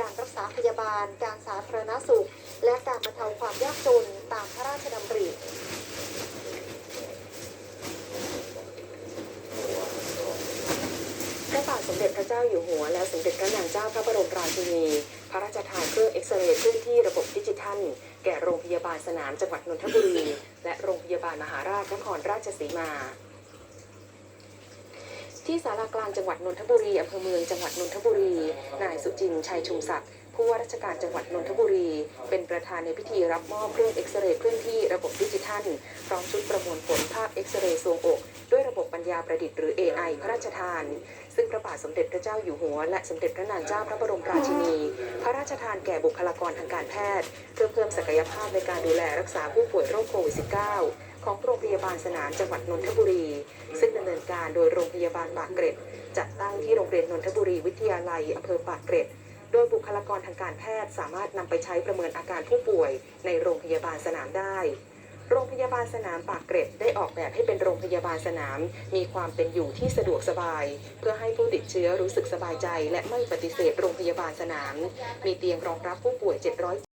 การรักษาพยาบาล การสาธารณสุข และการบรรเทาความยากจนตามพระราชดำริพระบาทสมเด็จพระเจ้าอยู่หัว และสมเด็จพระนางเจ้าพระบรมราชินี พระราชทานเครื่องเอ็กซเรย์เคลื่อนที่ระบบดิจิทัล แก่โรงพยาบาลสนามจังหวัดนนทบุรี และโรงพยาบาลมหาราชนครราชสีมา ที่ศาลากลางจังหวัดนนทบุรีอำเภอเมืองจังหวัดนนทบุรี นายสุจินชัยชุมศักดิ์ผู้ว่าราชการจังหวัดนนทบุรี เป็นประธานในพิธีรับมอบเครื่องเอ็กซเรย์เคลื่อนที่ระบบดิจิทัล พร้อมชุดประมวลผลภาพเอ็กซเรย์ทรวงอก ด้วยระบบปัญญาประดิษฐ์หรือ AI พระราชทาน ซึ่งพระบาทสมเด็จพระเจ้าอยู่หัว และสมเด็จพระนางเจ้าพระบรมราชินี พระราชทานแก่บุคลากรทางการแพทย์ เพื่อเพิ่มศักยภาพในการดูแลรักษาผู้ป่วยโรคโควิด -19 ของโรงพยาบาลสนามจังหวัดนนทบุรี ซึ่ง ดำเนินการโดยโรงพยาบาลปากเกร็ด จัดตั้งที่โรงเรียนนนทบุรีวิทยาลัยอำเภอปากเกร็ด โดยบุคลากรทางการแพทย์สามารถนำไปใช้ประเมินอาการผู้ป่วย ในโรงพยาบาลสนามได้ โรงพยาบาลสนามปากเกร็ดได้ออกแบบให้เป็นโรงพยาบาลสนาม มีความเป็นอยู่ที่สะดวกสบาย เพื่อให้ผู้ติดเชื้อรู้สึกสบายใจ และไม่ปฏิเสธโรงพยาบาลสนาม มีเตียงรองรับผู้ป่วย 700